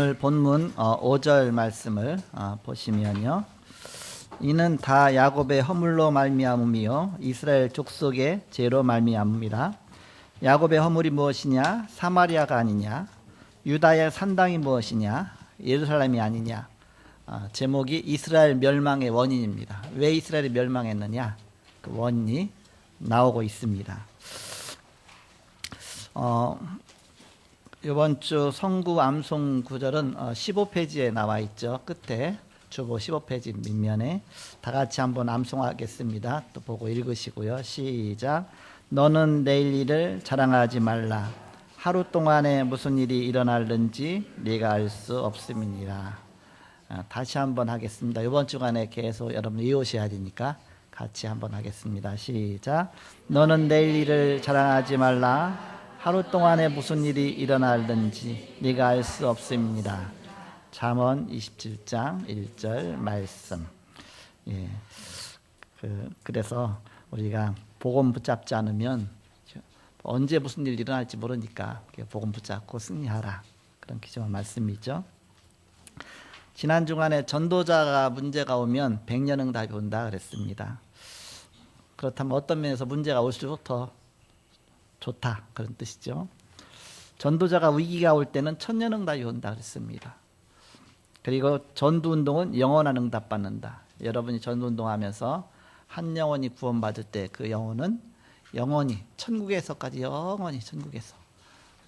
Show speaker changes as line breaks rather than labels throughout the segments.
오늘 본문 5절 말씀을 어, 보시면요. 이는 다 야곱의 허물로 말미암음이요 이스라엘 족속의 죄로 말미암음이라. 야곱의 허물이 무엇이냐? 사마리아가 아니냐? 유다의 산당이 무엇이냐? 예루살렘이 아니냐? 어, 제목이 이스라엘 멸망의 원인입니다. 왜 이스라엘이 멸망했느냐? 그 원인이 나오고 있습니다. 어, 이번 주 성구 암송 구절은 15페이지에 나와 있죠. 끝에 주보 15페이지 밑면에 다 같이 한번 암송하겠습니다. 또 보고 읽으시고요. 시작. 너는 내일 일을 자랑하지 말라. 하루 동안에 무슨 일이 일어날는지 네가 알 수 없음이니라. 아, 다시 한번 하겠습니다. 이번 주간에 계속 여러분 이오셔야 되니까 같이 한번 하겠습니다. 시작. 너는 내일 일을 자랑하지 말라. 하루 동안에 무슨 일이 일어날는지 네가 알 수 없습니다. 잠언 27장 1절 말씀. 예. 그, 그래서 우리가 복음 붙잡지 않으면 언제 무슨 일 일어날지 모르니까 복음 붙잡고 승리하라. 그런 기존 말씀이죠. 지난 주간에 전도자가 문제가 오면 백년응답이 온다 그랬습니다. 그렇다면 어떤 면에서 문제가 올수록 더 좋다 그런 뜻이죠. 전도자가 위기가 올 때는 천년응답이 온다 그랬습니다. 그리고 전도운동은 영원한 응답 받는다. 여러분이 전도운동하면서 한 영혼이 구원받을 때 그 영혼은 영원히 천국에서까지 영원히 천국에서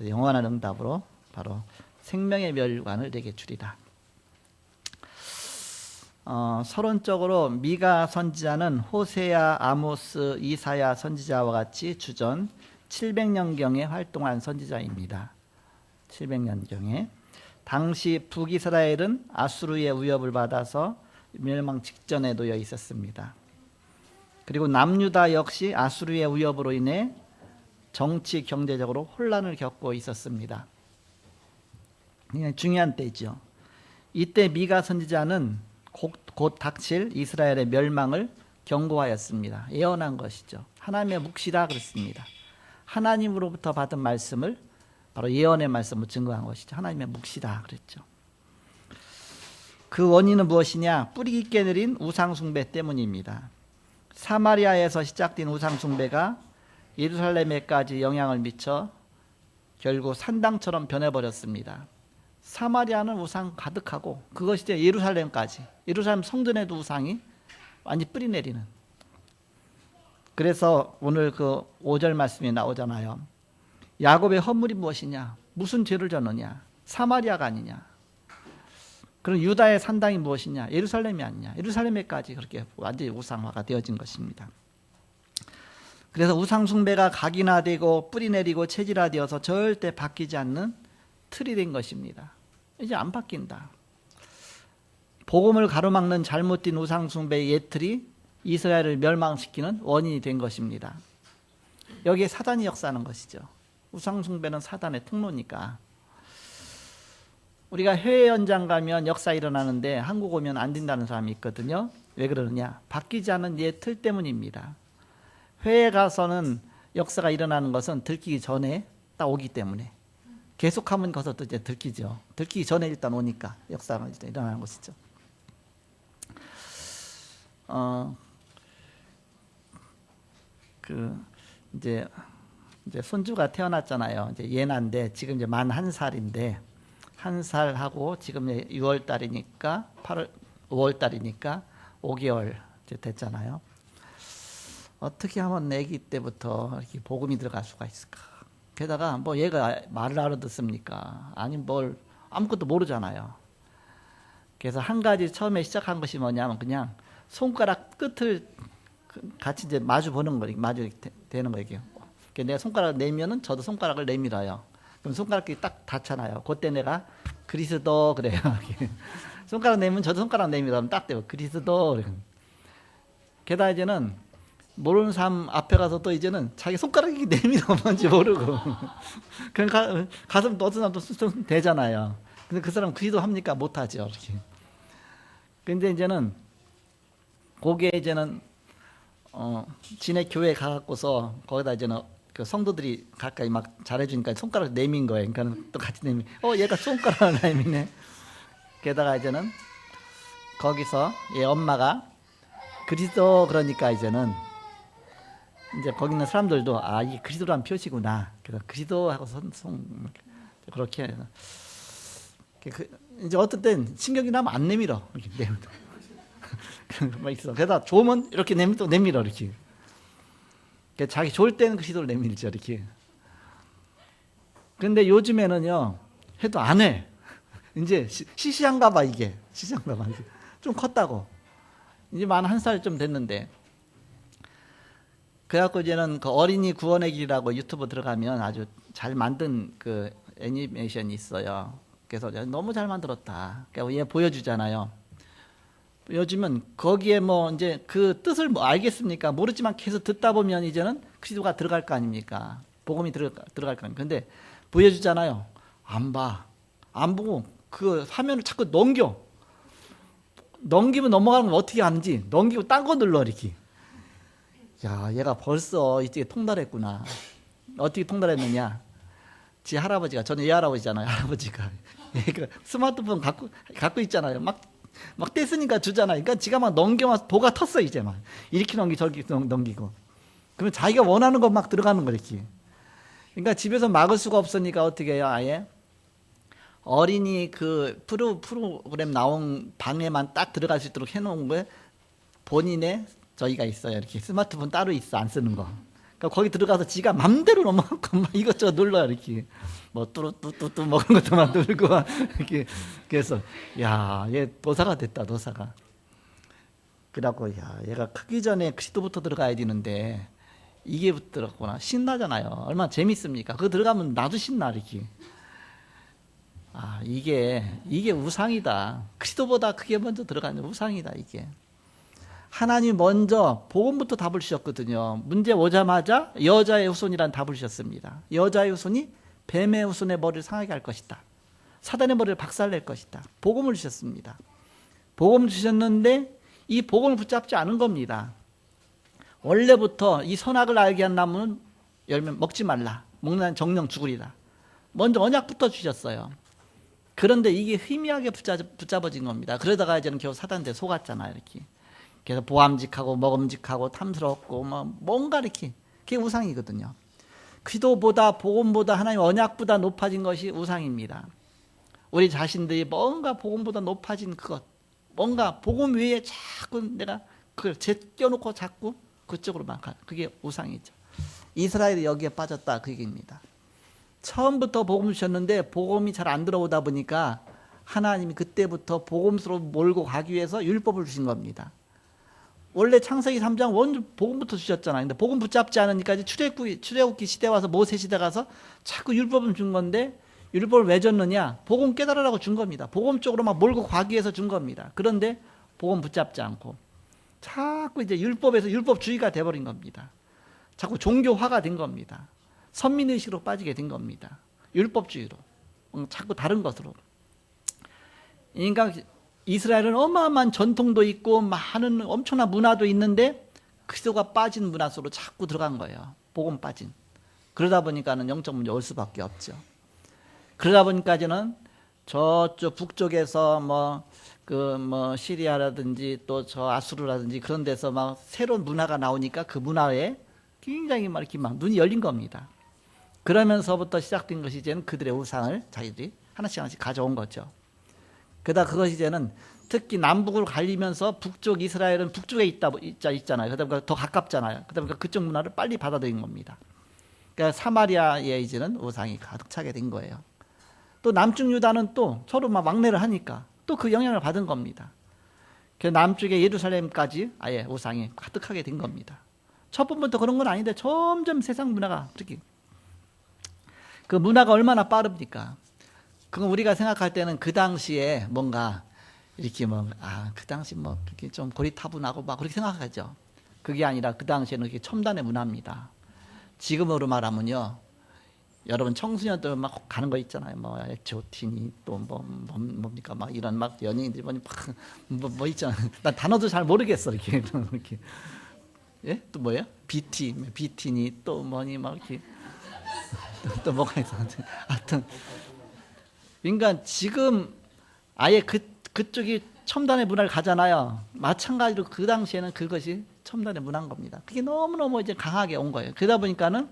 영원한 응답으로 바로 생명의 멸관을 내게 주리라. 어, 서론적으로 미가 선지자는 호세야, 아모스, 이사야 선지자와 같이 주전 700년경에 활동한 선지자입니다. 700년경에 당시 북이스라엘은 아수르의 위협을 받아서 멸망 직전에 놓여 있었습니다. 그리고 남유다 역시 아수르의 위협으로 인해 정치 경제적으로 혼란을 겪고 있었습니다. 중요한 때죠. 이때 미가 선지자는 곧, 곧 닥칠 이스라엘의 멸망을 경고하였습니다. 예언한 것이죠. 하나님의 묵시다 그랬습니다. 하나님으로부터 받은 말씀을 바로 예언의 말씀을 증거한 것이죠. 하나님의 묵시다 그랬죠. 그 원인은 무엇이냐? 뿌리 깊게 내린 우상숭배 때문입니다. 사마리아에서 시작된 우상숭배가 예루살렘에까지 영향을 미쳐 결국 산당처럼 변해버렸습니다. 사마리아는 우상 가득하고 그것이 이제 예루살렘까지 예루살렘 성전에도 우상이 완전 뿌리 내리는 그래서 오늘 그 5절 말씀이 나오잖아요. 야곱의 허물이 무엇이냐? 무슨 죄를 졌느냐? 사마리아가 아니냐? 그럼 유다의 산당이 무엇이냐? 예루살렘이 아니냐? 예루살렘에까지 그렇게 완전히 우상화가 되어진 것입니다. 그래서 우상숭배가 각인화되고 뿌리 내리고 체질화되어서 절대 바뀌지 않는 틀이 된 것입니다. 이제 안 바뀐다. 복음을 가로막는 잘못된 우상숭배의 예틀이 이스라엘을 멸망시키는 원인이 된 것입니다. 여기에 사단이 역사하는 것이죠. 우상숭배는 사단의 통로니까. 우리가 해외 연장 가면 역사 일어나는데 한국 오면 안 된다는 사람이 있거든요. 왜 그러느냐? 바뀌지 않은 예 틀 때문입니다. 해외 가서는 역사가 일어나는 것은 들키기 전에 딱 오기 때문에 계속하면 거서 또 이제 들키죠. 들키기 전에 일단 오니까 역사가 일어나는 것이죠. 어, 그 이제 이제 손주가 태어났잖아요. 이제 예나인데 지금 이제 만 한 살인데 한 살하고 지금 6월 달이니까 8월 5월 달이니까 5개월 이제 됐잖아요. 어떻게 하면 아기 때부터 이렇게 복음이 들어갈 수가 있을까? 게다가 뭐 얘가 말을 알아듣습니까? 아니 뭘 아무것도 모르잖아요. 그래서 한 가지 처음에 시작한 것이 뭐냐면 그냥 손가락 끝을 같이 이제 마주 보는 거예요. 마주 되는 거예요. 내가 손가락을 내면은 저도 손가락을 내밀어요. 그럼 손가락이 딱 닿잖아요. 그때 내가 그리스도 그래요. 손가락 내면 저도 손가락 내밀어 딱 돼요. 그리스도. 게다가 이제는 모르는 사람 앞에 가서 또 이제는 자기 손가락이 내밀어 뭔지 모르고 그럼 가, 또 어떤 사람도 좀 되잖아요. 근데 그 사람 그리도 합니까? 못하죠. 이렇게. 근데 이제는 거기에 이제는 어, 진해 교회 가갖고서 거기다 이제는 그 성도들이 가까이 막 잘해주니까 손가락 내민 거예요. 그러니까 또 같이 내민. 어, 얘가 손가락을 내미네. 게다가 이제는 거기서 얘 엄마가 그리스도 그러니까 이제는 이제 거기 있는 사람들도 아 이게 그리스도란 표시구나. 그래서 그리스도 하고 선송 그렇게 해서 그 이제 어떨 땐 신경이 나면 안 내밀어 내밀어. 막 있어. 그러다 좋으면 이렇게 내밀어 내밀어 이렇게. 그러니까 자기 좋을 때는 그리스도를 내밀죠 이렇게. 근데 요즘에는요 해도 안 해. 이제 시- 시시한가 봐 이게 시시한가 봐 이게. 좀 컸다고. 이제 만 한 살 좀 됐는데. 그래갖고 이제는 그 어린이 구원의 길이라고 유튜브 들어가면 아주 잘 만든 그 애니메이션이 있어요. 그래서 너무 잘 만들었다. 그러니까 얘 보여주잖아요. 요즘은 거기에 뭐 이제 그 뜻을 뭐 알겠습니까? 모르지만 계속 듣다 보면 이제는 그리스도가 들어갈 거 아닙니까? 복음이 들어갈, 들어갈 거 아닙니까? 근데 보여주잖아요. 안 봐. 안 보고 그 화면을 자꾸 넘겨. 넘기면 넘어가는 건 어떻게 하는지 넘기고 딴 거 눌러 이렇게. 야, 얘가 벌써 이쪽에 통달했구나. 어떻게 통달했느냐? 지 할아버지가 저는 얘 할아버지잖아요. 할아버지가 스마트폰 갖고 갖고 있잖아요. 막 막 뗐으니까 주잖아요. 그러니까 지가 막 넘겨만 도가 텄어 이제 막 이렇게 넘기 넘- 넘기고. 그러면 자기가 원하는 것 막 들어가는 거 이렇게. 그러니까 집에서 막을 수가 없으니까 어떻게 해요? 아예 어린이 그 프로 프로그램 나온 방에만 딱 들어갈 수 있도록 해놓은 거에 본인의 저희가 있어요. 이렇게 스마트폰 따로 있어 안 쓰는 거. 그러니까 거기 들어가서 지가 맘대로 넘어가고 막 이것저것 눌러 이렇게 뭐 뚜루뚜뚜뚜 먹은 것도 막 이렇게 그래서 야 얘 도사가 됐다 도사가. 그래갖고 야 얘가 크기 전에 그리스도부터 들어가야 되는데 이게 들었구나 신나잖아요. 얼마나 재밌습니까? 그거 들어가면 나도 신나 이렇게. 아 이게 이게 우상이다. 그리스도보다 크게 먼저 들어가는 우상이다 이게. 하나님 먼저 복음부터 답을 주셨거든요. 문제 오자마자 여자의 후손이란 답을 주셨습니다. 여자의 후손이 뱀의 후손의 머리를 상하게 할 것이다. 사단의 머리를 박살낼 것이다. 복음을 주셨습니다. 복음을 주셨는데 이 복음을 붙잡지 않은 겁니다. 원래부터 이 선악을 알게 한 나무는 열면 먹지 말라. 먹는 정령 죽으리라. 먼저 언약부터 주셨어요. 그런데 이게 희미하게 붙잡, 붙잡 아진 겁니다. 그러다가 이제는 겨우 사단한테 속았잖아요. 이렇게. 그래서 보암직하고 먹음직하고 탐스럽고 뭐 뭔가 이렇게 그게 우상이거든요. 기도보다 복음보다 하나님 언약보다 높아진 것이 우상입니다. 우리 자신들이 뭔가 복음보다 높아진 그것, 뭔가 복음 위에 자꾸 내가 그걸 제껴놓고 자꾸 그쪽으로만 가. 그게 우상이죠. 이스라엘이 여기에 빠졌다 그 얘기입니다. 처음부터 복음 주셨는데 복음이 잘 안 들어오다 보니까 하나님이 그때부터 복음으로 몰고 가기 위해서 율법을 주신 겁니다. 원래 창세기 3장 원 복음부터 주셨잖아요. 근데 복음 붙잡지 않으니까 이제 출애굽기 출애굽기 시대 와서 모세 시대 가서 자꾸 율법은 준 건데 율법을 왜 줬느냐? 복음 깨달으라고 준 겁니다. 복음 쪽으로 막 몰고 가기 위해서 준 겁니다. 그런데 복음 붙잡지 않고 자꾸 이제 율법에서 율법주의가 돼버린 겁니다. 자꾸 종교화가 된 겁니다. 선민의식으로 빠지게 된 겁니다. 율법주의로. 음, 자꾸 다른 것으로. 그러니까 이스라엘은 어마어마한 전통도 있고 많은 엄청난 문화도 있는데 그리스도가 빠진 문화 속으로 자꾸 들어간 거예요. 복음 빠진. 그러다 보니까는 영적 문제 올 수밖에 없죠. 그러다 보니까 이제는 저쪽 북쪽에서 뭐그 뭐 시리아라든지 또 저 아수르라든지 그런 데서 막 새로운 문화가 나오니까 그 문화에 굉장히 막 이렇게 막 눈이 열린 겁니다. 그러면서부터 시작된 것이 이제는 그들의 우상을 자기들이 하나씩 하나씩 가져온 거죠. 그러다 그것이 이제는 특히 남북으로 갈리면서 북쪽 이스라엘은 북쪽에 있다 있자 있잖아요. 그러다 보니까 더 가깝잖아요. 그러다 보니까 그쪽 문화를 빨리 받아들인 겁니다. 그러니까 사마리아에 이제는 우상이 가득 차게 된 거예요. 또 남쪽 유다는 또 서로 막 왕래를 하니까 또 그 영향을 받은 겁니다. 그 남쪽의 예루살렘까지 아예 우상이 가득하게 된 겁니다. 첫 번부터 그런 건 아닌데 점점 세상 문화가 그렇게 그 문화가 얼마나 빠릅니까? 그건 우리가 생각할 때는 그 당시에 뭔가 이렇게 뭐, 아, 그 당시 뭐, 그렇게 좀 고리타분하고 막 그렇게 생각하죠. 그게 아니라 그 당시에는 그게 첨단의 문화입니다. 지금으로 말하면요. 여러분 청소년들 막 가는 거 있잖아요. 뭐, 조티니 또 뭐, 뭐, 뭡니까. 막 이런 막 연예인들이 막, 뭐, 뭐 있잖아요. 난 단어도 잘 모르겠어. 이렇게. 이렇게. 예? 또 뭐예요? 비티, 비티니 또 뭐니 막 이렇게. 또, 또 뭐가 있어. 하여튼. 그러니까 지금 아예 그 그쪽이 첨단의 문화를 가잖아요. 마찬가지로 그 당시에는 그것이 첨단의 문화인 겁니다. 그게 너무너무 이제 강하게 온 거예요. 그러다 보니까는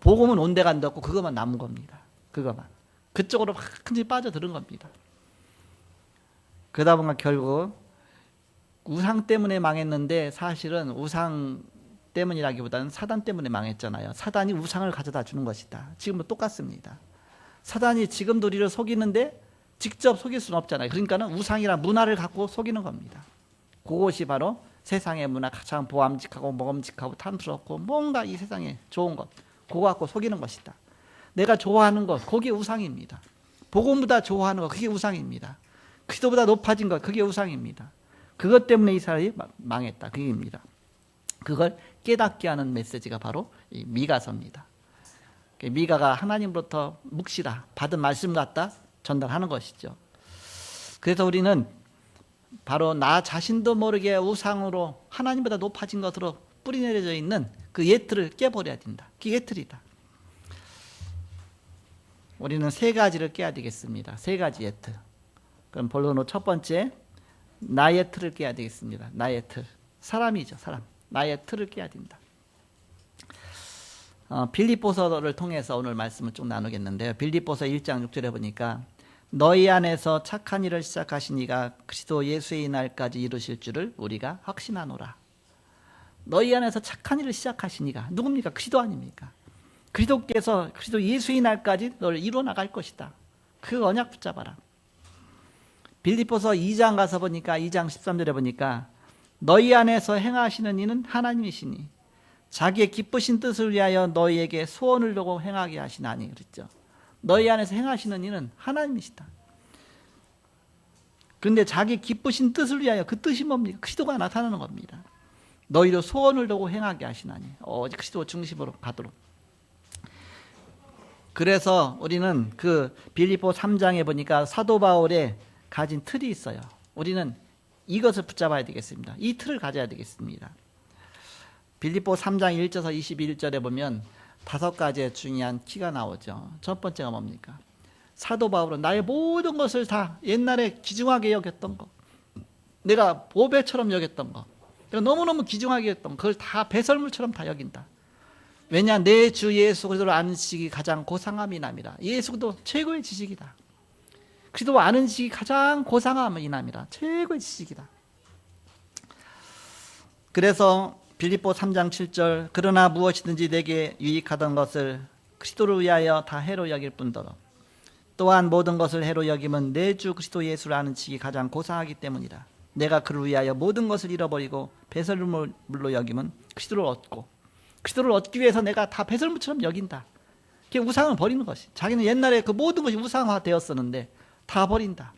복음은 온데간데 없고 그것만 남은 겁니다. 그것만. 그쪽으로 완전히 빠져들은 겁니다. 그러다 보니까 결국 우상 때문에 망했는데 사실은 우상 때문이라기보다는 사단 때문에 망했잖아요. 사단이 우상을 가져다 주는 것이다. 지금도 똑같습니다. 사단이 지금도 우리를 속이는데 직접 속일 수는 없잖아요. 그러니까는 우상이란 문화를 갖고 속이는 겁니다. 그것이 바로 세상의 문화 가장 보암직하고 먹음직하고 탐스럽고 뭔가 이 세상에 좋은 것 그거 갖고 속이는 것이다. 내가 좋아하는 것 그게 우상입니다. 복음보다 좋아하는 것 그게 우상입니다. 그리스도보다 높아진 것 그게 우상입니다. 그것 때문에 이스라엘이 망했다. 그게입니다. 그걸 깨닫게 하는 메시지가 바로 이 미가서입니다. 미가가 하나님으로부터 묵시라 받은 말씀 같다 전달하는 것이죠. 그래서 우리는 바로 나 자신도 모르게 우상으로 하나님보다 높아진 것으로 뿌리내려져 있는 그 예틀을 깨버려야 된다. 그 예틀이다. 우리는 세 가지를 깨야 되겠습니다. 세 가지 예틀. 그럼 본론으로 첫 번째 나의 틀을 깨야 되겠습니다. 나의 틀. 사람이죠, 사람. 나의 틀을 깨야 된다. 어, 빌립보서를 통해서 오늘 말씀을 쭉 나누겠는데요. 빌립보서 1장 6절에 보니까 너희 안에서 착한 일을 시작하신 이가 그리스도 예수의 날까지 이루실 줄을 우리가 확신하노라. 너희 안에서 착한 일을 시작하신 이가 누굽니까? 그리스도 아닙니까? 그리스도께서 그리스도 예수의 날까지 너를 이루어 나갈 것이다. 그 언약 붙잡아라. 빌립보서 2장 가서 보니까 2장 13절에 보니까 너희 안에서 행하시는 이는 하나님이시니 자기의 기쁘신 뜻을 위하여 너희에게 소원을 두고 행하게 하시나니 그랬죠. 너희 안에서 행하시는 이는 하나님이시다. 그런데 자기 기쁘신 뜻을 위하여 그 뜻이 뭡니까? 그리스도가 나타나는 겁니다. 너희도 소원을 두고 행하게 하시나니 오직 그리스도 중심으로 가도록. 그래서 우리는 그 빌립보 3장에 보니까 사도 바울의 가진 틀이 있어요. 우리는 이것을 붙잡아야 되겠습니다. 이 틀을 가져야 되겠습니다. 빌립보 3장 1절에서 21절에 보면 다섯 가지의 중요한 키가 나오죠. 첫 번째가 뭡니까? 사도 바울은 나의 모든 것을 다 옛날에 기중하게 여겼던 것, 내가 보배처럼 여겼던 것, 내가 너무너무 기중하게 여겼던 것, 그걸 다 배설물처럼 다 여긴다. 왜냐 내 주 예수 그리스도를 아는 지식이 가장 고상함이 남이라. 예수도 최고의 지식이다. 그리스도 아는 지식이 가장 고상함이 남이라. 최고의 지식이다. 그래서 빌립보 3장 7절 그러나 무엇이든지 내게 유익하던 것을 그리스도를 위하여 다 해로 여길 뿐더러 또한 모든 것을 해로 여김은 내 주 그리스도 예수를 아는 지식이 가장 고상하기 때문이라. 내가 그를 위하여 모든 것을 잃어버리고 배설물로 여김은 그리스도를 얻고 그리스도를 얻기 위해서 내가 다 배설물처럼 여긴다. 그게 우상을 버리는 것이. 자기는 옛날에 그 모든 것이 우상화 되었었는데 다 버린다.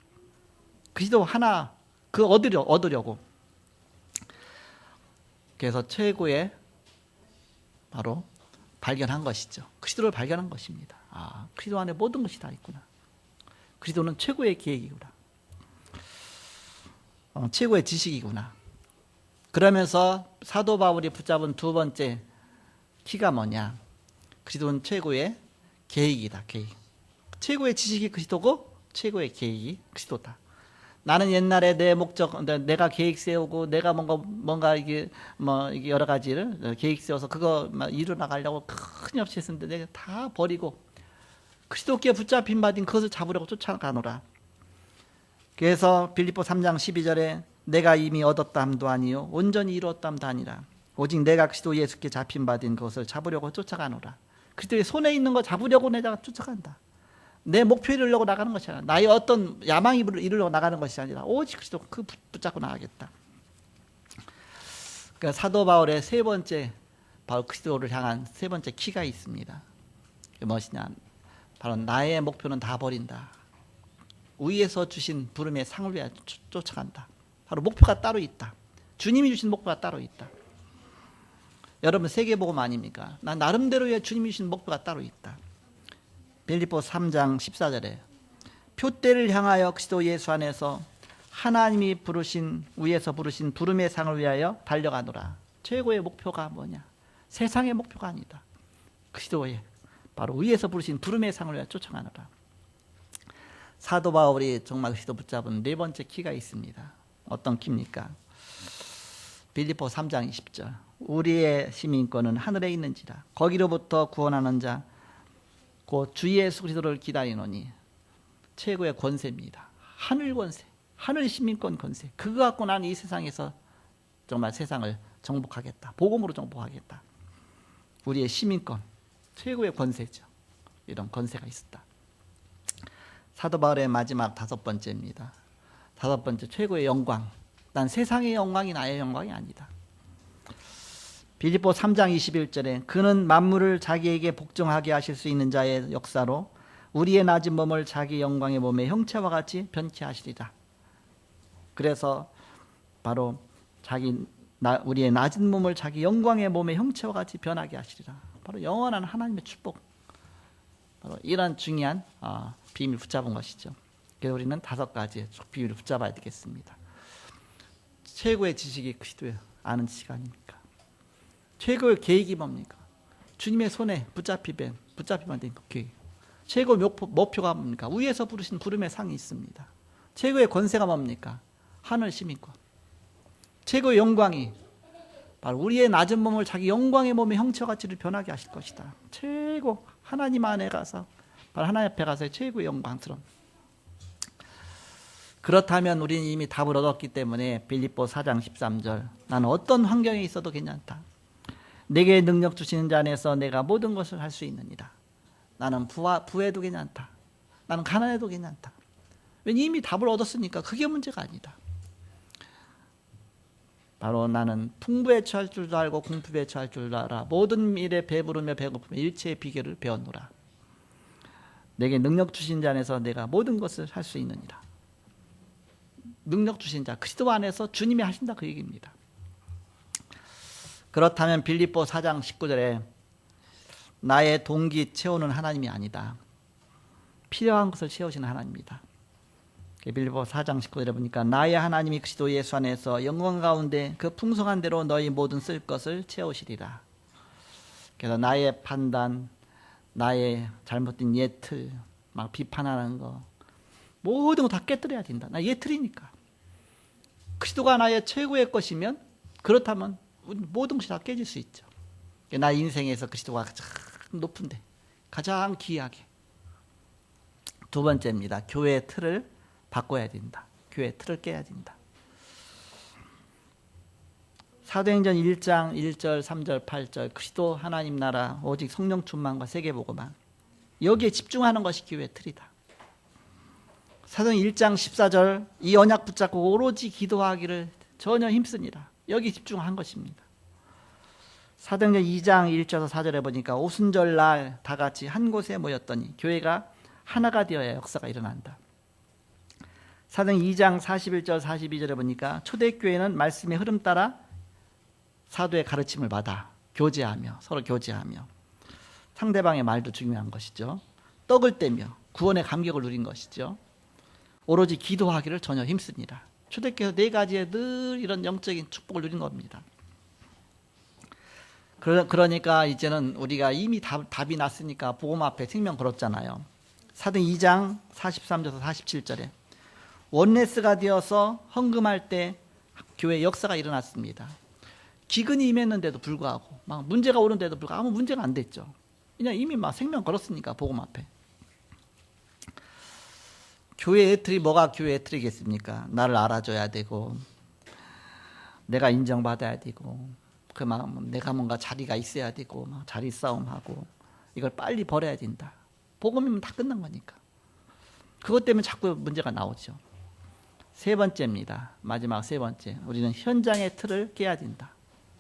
그리스도 하나 그 얻으려 얻으려고. 그래서 최고의 바로 발견한 것이죠. 그리스도를 발견한 것입니다. 아, 그리스도 안에 모든 것이 다 있구나. 그리스도는 최고의 계획이구나. 어, 최고의 지식이구나. 그러면서 사도 바울이 붙잡은 두 번째 키가 뭐냐? 그리스도는 최고의 계획이다. 계획. 최고의 지식이 그리스도고 최고의 계획이 그리스도다. 나는 옛날에 내 목적, 내가 계획 세우고 내가 뭔가 뭔가 이게 뭐 이게 여러 가지를 계획 세워서 그거 이루 나가려고 큰 없이 했는데 내가 다 버리고 그리스도께 붙잡힌 바딘 그것을 잡으려고 쫓아가노라. 그래서 빌립보 3장 12절에 내가 이미 얻었다함도 아니요 온전히 이루었다함도 아니라 오직 내가 그리스도 예수께 잡힌 바딘 그것을 잡으려고 쫓아가노라. 그리스도의 손에 있는 거 잡으려고 내가 쫓아간다. 내 목표 이루려고 나가는 것이 아니라 나의 어떤 야망이 이루려고 나가는 것이 아니라 오직 그리스도 그 붙잡고 나가겠다. 그러니까 사도 바울의 세 번째 바로 그리스도를 향한 세 번째 키가 있습니다. 무엇이냐? 바로 나의 목표는 다 버린다. 위에서 주신 부름의 상을 위해 쫓아간다. 바로 목표가 따로 있다. 주님이 주신 목표가 따로 있다. 여러분 세계복음 아닙니까? 난 나름대로의 주님이 주신 목표가 따로 있다. 빌립보 3장 14절에 표대를 향하여 그리스도 예수 안에서 하나님이 부르신 위에서 부르신 부름의 상을 위하여 달려가노라. 최고의 목표가 뭐냐? 세상의 목표가 아니다. 그리스도의 바로 위에서 부르신 부름의 상을 위하여 쫓아가노라. 사도 바울이 정말 그리스도 붙잡은 네 번째 키가 있습니다. 어떤 키입니까? 빌리포 3장 20절. 우리의 시민권은 하늘에 있는지라. 거기로부터 구원하는 자, 곧 주 예수 그리스도를 기다리노니 최고의 권세입니다. 하늘 권세, 하늘 시민권 권세. 그거 갖고 나는 이 세상에서 정말 세상을 정복하겠다. 복음으로 정복하겠다. 우리의 시민권, 최고의 권세죠. 이런 권세가 있었다. 사도 바울의 마지막 다섯 번째입니다. 다섯 번째 최고의 영광. 난 세상의 영광이 나의 영광이 아니다. 빌립보 3장 21절에 그는 만물을 자기에게 복종하게 하실 수 있는 자의 역사로 우리의 낮은 몸을 자기 영광의 몸의 형체와 같이 변케 하시리라. 그래서 바로 자기 나, 우리의 낮은 몸을 자기 영광의 몸의 형체와 같이 변하게 하시리라. 바로 영원한 하나님의 축복. 바로 이런 중요한 어, 비밀 붙잡은 것이죠. 그래서 우리는 다섯 가지의 비밀을 붙잡아야 되겠습니다. 최고의 지식이 그리스도의 아는 아닙니까? 최고의 계획이 뭡니까? 주님의 손에 붙잡히면 붙잡히면 된 계획. 최고 목표, 목표가 뭡니까? 위에서 부르신 부름의 상이 있습니다. 최고의 권세가 뭡니까? 하늘 시민권. 최고의 영광이 바로 우리의 낮은 몸을 자기 영광의 몸의 형체가치를 변하게 하실 것이다. 최고 하나님 안에 가서 바로 하나님 앞에 가서 최고의 영광스러움. 그렇다면 우리는 이미 답을 얻었기 때문에 빌립보 4장 13절 나는 어떤 환경에 있어도 괜찮다. 내게 능력 주시는 자 안에서 내가 모든 것을 할 수 있느니라. 나는 부와, 부해도 괜찮다. 나는 가난해도 괜찮다. 왜냐 이미 답을 얻었으니까 그게 문제가 아니다. 바로 나는 풍부에 처할 줄도 알고 궁핍에 처할 줄도 알아. 모든 일에 배부르며 배고프며 일체의 비결을 배웠노라. 내게 능력 주신 자 안에서 내가 모든 것을 할 수 있느니라. 능력 주신 자 그리스도 안에서 주님이 하신다 그 얘기입니다. 그렇다면 빌립보 4장 19절에 나의 동기 채우는 하나님이 아니다. 필요한 것을 채우시는 하나님입니다. 빌리보 4장 19절에 보니까 나의 하나님이 그리스도 예수 안에서 영광 가운데 그 풍성한 대로 너희 모든 쓸 것을 채우시리라. 그래서 나의 판단, 나의 잘못된 예틀, 막 비판하는 거 모든 거 다 깨뜨려야 된다. 나 예틀이니까. 그리스도가 나의 최고의 것이면 그렇다면 모든 것이 다 깨질 수 있죠. 나 인생에서 그리스도가 가장 높은데 가장 귀하게 두 번째입니다. 교회의 틀을 바꿔야 된다. 교회 틀을 깨야 된다. 사도행전 1장 1절 3절 8절 그리스도 하나님 나라 오직 성령 충만과 세계 보고만 여기에 집중하는 것이 교회 틀이다. 사도행 1장 14절 이 언약 붙잡고 오로지 기도하기를 전혀 힘쓰니라. 여기 집중한 것입니다. 사도행전 2장 1절에서 4절에 보니까 오순절 날 다 같이 한 곳에 모였더니 교회가 하나가 되어야 역사가 일어난다. 사도행 2장 41절 42절에 보니까 초대교회는 말씀의 흐름 따라 사도의 가르침을 받아 교제하며 서로 교제하며 상대방의 말도 중요한 것이죠. 떡을 떼며 구원의 감격을 누린 것이죠. 오로지 기도하기를 전혀 힘씁니다. 초대교회 네 가지의 늘 이런 영적인 축복을 누린 겁니다. 그러니까 이제는 우리가 이미 답, 답이 났으니까 복음 앞에 생명 걸었잖아요. 사도 2장 43절에서 47절에 원네스가 되어서 헌금할 때 교회 역사가 일어났습니다. 기근이 임했는데도 불구하고 막 문제가 오는데도 불구하고 아무 문제가 안 됐죠. 그냥 이미 막 생명 걸었으니까 복음 앞에. 교회 애틀이 뭐가 교회 애틀이겠습니까? 나를 알아줘야 되고 내가 인정받아야 되고 그 마음 내가 뭔가 자리가 있어야 되고 막 자리 싸움하고 이걸 빨리 버려야 된다. 복음이면 다 끝난 거니까. 그것 때문에 자꾸 문제가 나오죠. 세 번째입니다. 마지막 세 번째. 우리는 현장의 틀을 깨야 된다.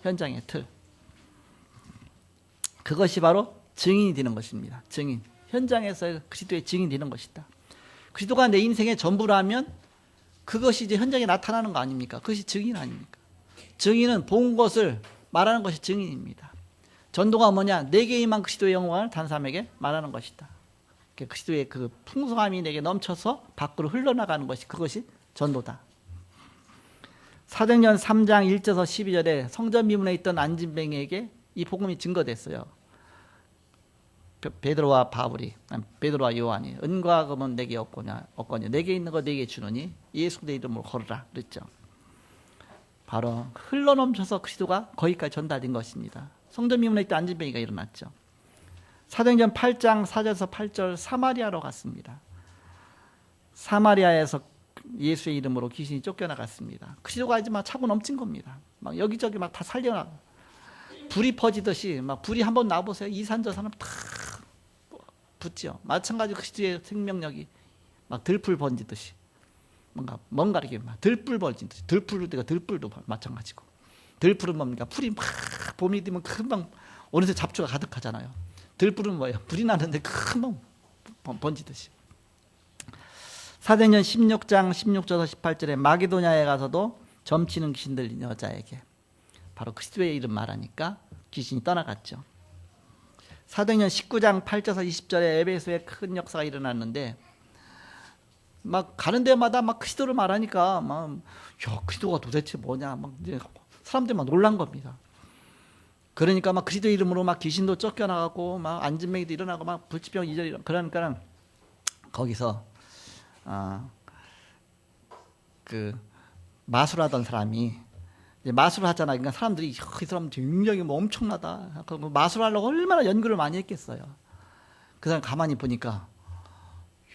현장의 틀. 그것이 바로 증인이 되는 것입니다. 증인. 현장에서 그리스도의 증인이 되는 것이다. 그리스도가 내 인생의 전부라면 그것이 이제 현장에 나타나는 거 아닙니까? 그것이 증인 아닙니까? 증인은 본 것을 말하는 것이 증인입니다. 전도가 뭐냐? 내게 임한 그리스도의 영광을 다른 사람에게 말하는 것이다. 그리스도의 그 풍성함이 내게 넘쳐서 밖으로 흘러나가는 것이 그것이 전도다. 사도행전 3장 1절에서 12절에 성전 미문에 있던 안진뱅에게 이 복음이 증거됐어요. 베- 베드로와 바울이 베드로와 요한이 은과 금은 내게 없거냐 없거냐 내게 있는 거 내게 주느니 예수 내 이름으로 걸으라 그랬죠. 바로 흘러넘쳐서 그리스도가 거기까지 전달된 것입니다. 성전 미문에 있던 안진뱅이가 일어났죠. 사도행전 8장 4절에서 8절 사마리아로 갔습니다. 사마리아에서 예수의 이름으로 귀신이 쫓겨나갔습니다. 그리스도가 이제 막 차고 넘친 겁니다. 막 여기저기 막 다 살려나 불이 퍼지듯이 막 불이 한번 나보세요. 이산저산은 다 붙죠. 마찬가지 그리스도의 생명력이 막 들풀 번지듯이 뭔가 뭔가 이렇게 막 들불 번지듯이 들풀 때가 들불도 마찬가지고 들풀은 뭡니까? 풀이 막 봄이 되면 금방 어느새 잡초가 가득하잖아요. 들불은 뭐예요? 불이 나는데 금방 번- 번지듯이. 사도행전 16장 16절에서 18절에 마게도냐에 가서도 점치는 귀신 들린 여자에게 바로 그리스도의 이름 말하니까 귀신이 떠나갔죠. 사도행전 19장 8절에서 20절에 에베소에 큰 역사가 일어났는데 막 가는 데마다 막 그리스도를 말하니까 막야 그리스도가 도대체 뭐냐 막 이제 사람들이 막 놀란 겁니다. 그러니까 막 그리스도 이름으로 막 귀신도 쫓겨나가고 막 안진뱅이도 일어나고 막 불치병 이절 일어 그러니까 거기서 아, 그 마술하던 사람이 마술을 하잖아. 그러니까 사람들이 "이 사람 굉장히 뭐 엄청나다. 그 마술하려고 얼마나 연구를 많이 했겠어요. 그 사람 가만히 보니까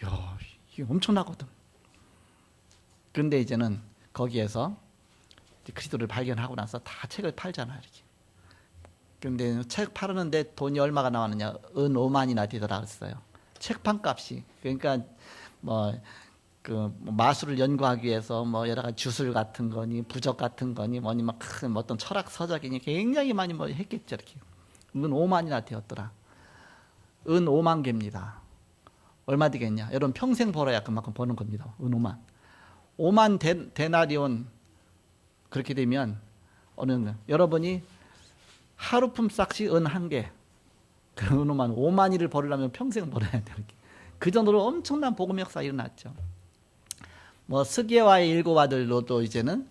야 이게 엄청나거든. 그런데 이제는 거기에서 이제 그리스도를 발견하고 나서 다 책을 팔잖아요. 이렇게. 그런데 책 팔았는데 돈이 얼마가 나왔느냐? 은 5만이나 되더라 그랬어요. 책판 값이. 그러니까 뭐 그 마술을 연구하기 위해서 뭐 여러 가지 주술 같은 거니 부적 같은 거니 뭐니 막 큰 어떤 철학 서적이니 굉장히 많이 뭐 했겠죠 이렇게. 은 5만이나 되었더라. 은 5만 개입니다. 얼마 되겠냐. 여러분 평생 벌어야 그만큼 버는 겁니다 은 5만. 5만 데, 데나리온 그렇게 되면 어느 여러분이 하루품 싹시 은 한개. 그은 5만 5만이를 벌으려면 평생 벌어야 돼요. 그 정도로 엄청난 복음 역사가 일어났죠. 뭐 스게와의 일곱 아들로도 이제는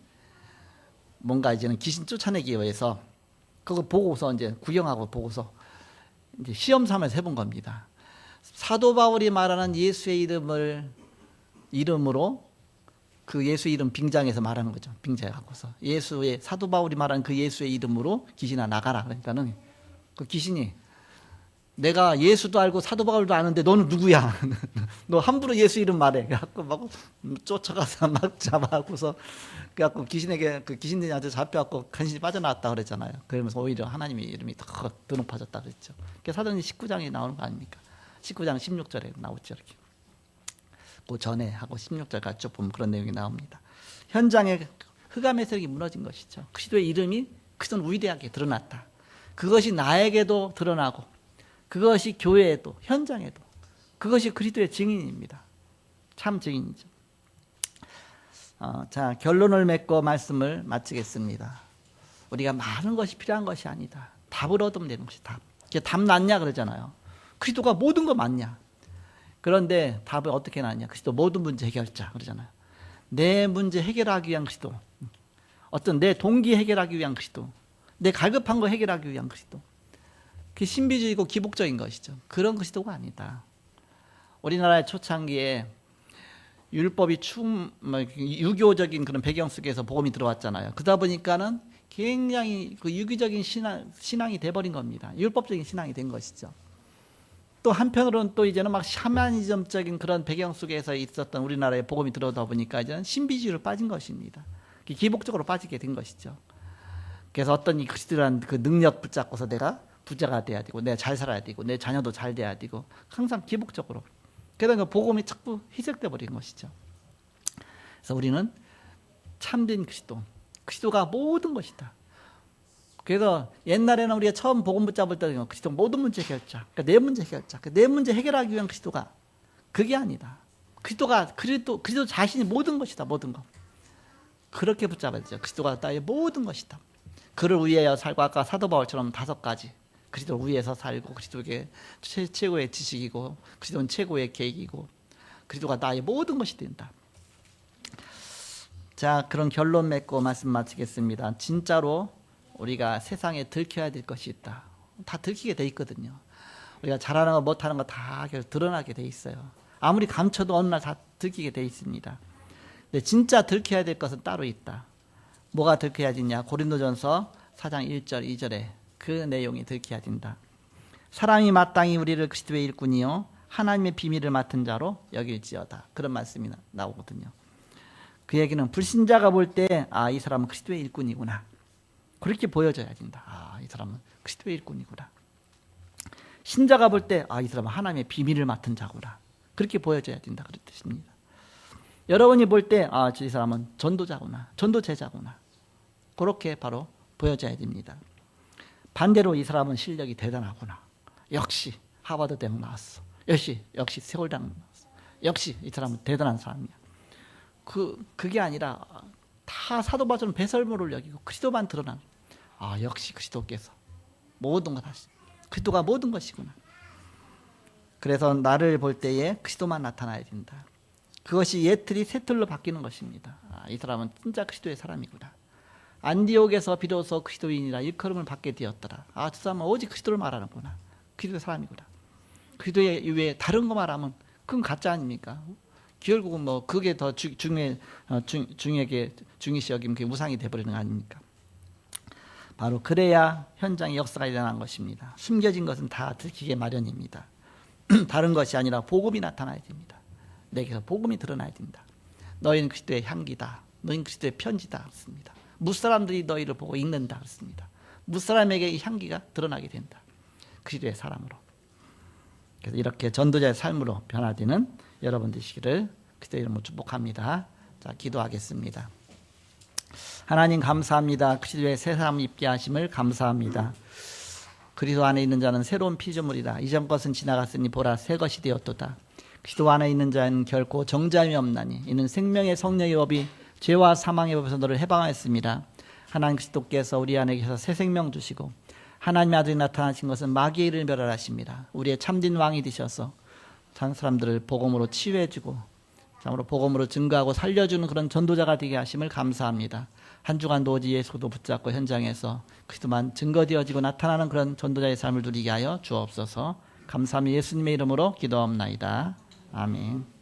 뭔가 이제는 귀신 쫓아내기 위해서 그거 보고서 이제 구경하고 보고서 이제 시험 삼아서 해본 겁니다. 사도 바울이 말하는 예수의 이름을 이름으로 그 예수 이름 빙장해서 말하는 거죠. 빙자해 갖고서 예수의 사도 바울이 말하는 그 예수의 이름으로 귀신아 나가라. 그러니까는 그 귀신이 내가 예수도 알고 사도 바울도 아는데 너는 누구야? 너 함부로 예수 이름 말해. 그래갖고 막 쫓아가서 막 잡아갖고서 그래갖고 귀신에게 그 귀신들한테 잡혀갖고 간신히 빠져나왔다 그랬잖아요. 그러면서 오히려 하나님의 이름이 더 드높아졌다 그랬죠. 그게 사도행 19장에 나오는 거 아닙니까? 19장 16절에 나오죠. 이렇게. 그 전에 하고 16절까지 쭉 보면 그런 내용이 나옵니다. 현장에 흑암의 세력이 무너진 것이죠. 그리스도의 이름이 그전 위대하게 드러났다. 그것이 나에게도 드러나고 그것이 교회에도 현장에도 그것이 그리스도의 증인입니다. 참 증인이죠. 어, 자 결론을 맺고 말씀을 마치겠습니다. 우리가 많은 것이 필요한 것이 아니다. 답을 얻으면 되는 것이 답. 이게 답 났냐 그러잖아요. 그리스도가 모든 거 맞냐? 그런데 답을 어떻게 났냐? 그리스도 모든 문제 해결자 그러잖아요. 내 문제 해결하기 위한 그리스도. 어떤 내 동기 해결하기 위한 그리스도. 내 갈급한 거 해결하기 위한 그리스도. 그 신비주의고 기복적인 것이죠. 그런 그리스도가 아니다. 우리나라의 초창기에 율법이 충 뭐, 유교적인 그런 배경 속에서 복음이 들어왔잖아요. 그러다 보니까는 굉장히 그 유기적인 신앙, 신앙이 돼버린 겁니다. 율법적인 신앙이 된 것이죠. 또 한편으로는 또 이제는 막 샤머니즘적인 그런 배경 속에서 있었던 우리나라의 복음이 들어오다 보니까 이제는 신비주의로 빠진 것입니다. 기복적으로 빠지게 된 것이죠. 그래서 어떤 이 그리스도라는 그 능력 붙잡고서 내가 부자가 돼야 되고 내가 잘 살아야 되고 내 자녀도 잘 돼야 되고 항상 기복적으로 그러니까 복음이 자꾸 희석돼 버린 것이죠. 그래서 우리는 참된 그리스도, 그리스도가 모든 것이다. 그래서 옛날에는 우리가 처음 복음 붙잡을 때 그리스도 모든 문제 해결자, 그러니까 내 문제 해결자, 그내 문제 해결하기 위한 그리스도가 그게 아니다. 그리스도가 그리스도 그리스도 자신이 모든 것이다, 모든 것. 그렇게 붙잡아야죠. 그리스도가 나의 모든 것이다. 그를 위하여 살고 아까 사도 바울처럼 다섯 가지 그리스도 위에서 살고 그리스도에게 최, 최고의 지식이고 그리스도는 최고의 계획이고 그리스도가 나의 모든 것이 된다. 자 그런 결론 맺고 말씀 마치겠습니다. 진짜로 우리가 세상에 들켜야 될 것이 있다. 다 들키게 돼 있거든요. 우리가 잘하는 거 못하는 거 다 드러나게 돼 있어요. 아무리 감춰도 어느 날 다 들키게 돼 있습니다. 근데 진짜 들켜야 될 것은 따로 있다. 뭐가 들켜야지냐? 고린도전서 4장 1절 2절에 그 내용이 들켜야진다. 사람이 마땅히 우리를 그리스도의 일꾼이요 하나님의 비밀을 맡은 자로 여길지어다. 그런 말씀이 나- 나오거든요. 그 얘기는 불신자가 볼 때 아 이 사람은 그리스도의 일꾼이구나. 그렇게 보여져야 된다. 아 이 사람은 그리스도의 일꾼이구나. 신자가 볼 때 아 이 사람은 하나님의 비밀을 맡은 자구나. 그렇게 보여져야 된다. 그런 뜻입니다. 여러분이 볼 때아이 사람은 전도자구나. 전도제자구나. 그렇게 바로 보여져야 됩니다. 반대로 이 사람은 실력이 대단하구나. 역시 하버드 대학 나왔어. 역시 역시 세월당 나왔어. 역시 이 사람은 대단한 사람이야. 그 그게 아니라 다 사도바처럼 배설물을 여기고 그리스도만 드러난. 아 역시 그리스도께서 모든 것 다시 그리스도가 모든 것이구나. 그래서 나를 볼 때에 그리스도만 나타나야 된다. 그것이 옛틀이 새틀로 바뀌는 것입니다. 아, 이 사람은 진짜 그리스도의 사람이구나. 안디옥에서 비로소 그리스도인이라 일컬음을 받게 되었더라. 아, 저 사람은 오직 그리스도를 말하는구나. 그리스도의 사람이구나. 그리스도의 외에 다른 거 말하면 그건 가짜 아닙니까? 결국은 뭐 그게 더 주, 중에 어, 중, 중에게 중요시 여기면 그게 우상이 돼버리는 거 아닙니까? 바로 그래야 현장의 역사가 일어난 것입니다. 숨겨진 것은 다 들키게 마련입니다. 다른 것이 아니라 복음이 나타나야 됩니다. 내게서 복음이 드러나야 된다. 너희는 그리스도의 향기다. 너희는 그리스도의 편지다. 그렇습니다. 무사람들이 너희를 보고 읽는다. 그렇습니다. 무사람에게 이 향기가 드러나게 된다. 그리스도의 사람으로. 그래서 이렇게 전도자의 삶으로 변화되는 여러분 되시기를 그리스도 이름으로 축복합니다. 자, 기도하겠습니다. 하나님 감사합니다. 그리스도의 새 사람 입게 하심을 감사합니다. 그리스도 안에 있는 자는 새로운 피조물이다. 이전 것은 지나갔으니 보라 새 것이 되었도다. 그리스도 안에 있는 자는 결코 정잠이 없나니 이는 생명의 성령의 법이 죄와 사망의 법에서 너를 해방하였습니다. 하나님 그리스도께서 우리 안에 계셔서 새 생명 주시고 하나님의 아들이 나타나신 것은 마귀의 일을 멸하십니다. 우리의 참된 왕이 되셔서 산 사람들을 복음으로 치유해주고 참으로 복음으로 증거하고 살려주는 그런 전도자가 되게 하심을 감사합니다. 한 주간도 오직 예수도 붙잡고 현장에서 그리스도만 증거되어지고 나타나는 그런 전도자의 삶을 누리게 하여 주옵소서. 감사함이 예수님의 이름으로 기도합나이다. 아멘.